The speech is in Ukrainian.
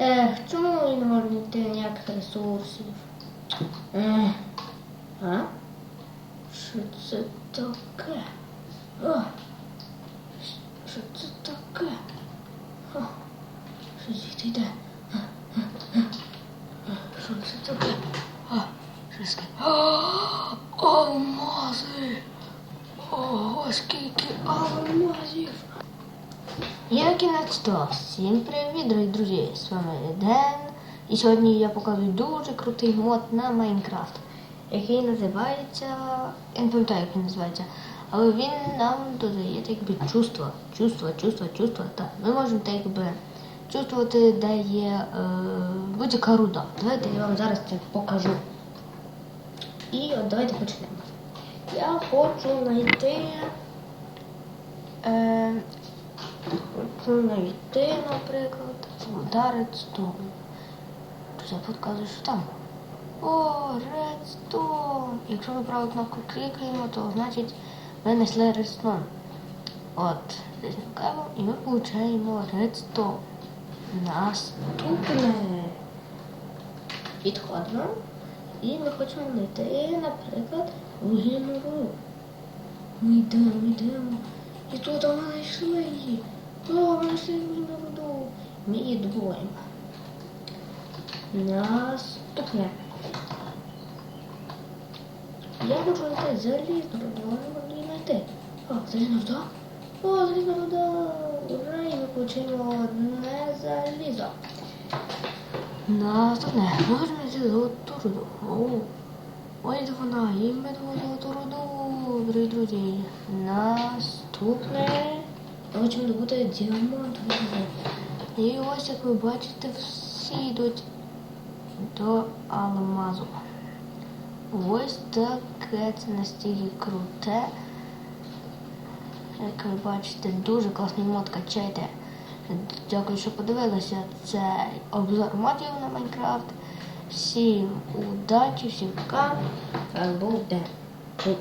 Ех, чому не можна знайти ніяких ресурсів? Ех. А? Що це таке? О, що це таке? О, що звідти йде? А, а. А, Що це таке? А, що це таке? Алмази! Ого, скільки алмазів! Я кінець то. Всім привіт, дорогі друзі! З вами Ден. І сьогодні я показую дуже крутий мод на Майнкрафт, який називається. Я не пам'ятаю, як він називається. Але він нам додає якби чувства. Чувства, чувства, чувства. Так. Ми можемо так якби чувствувати, де є е, будь-яка руда. Давайте я вам зараз це покажу. І от давайте почнемо. Я хочу знайти. Е, знайти, наприклад, редстоун. Тут я підказую, що там. О, редстоун. Якщо ми праву кнопку клікаємо, то значить ми знайшли редстоун. От, каву, і ми отримуємо редстоун. Наступне. Підходимо. І ми хочемо знайти, наприклад, вугільну руду. Ми йдемо, йдемо. І тут ми знайшли її. Вугільну руду. Ми її добуваємо. Наступне. Я хочу знайти залізну руду, але можу її знайти. О, залізна руда. О, залізна руда. Ура, і ми получимо одне залізо. Наступне. Ми хочемо знайти золоту руду. Ось вона. І ми золоту руду, дорогі друзі. Наступне. Хочемо добути діамантову руду. І ось, як ви бачите, всі йдуть до алмазу. Ось таке це настільки круте. Як ви бачите, дуже класний мод качайте. Дякую, що подивилися цей обзор модів на Майнкрафт. Всім удачі, всім пока. Вами. Тут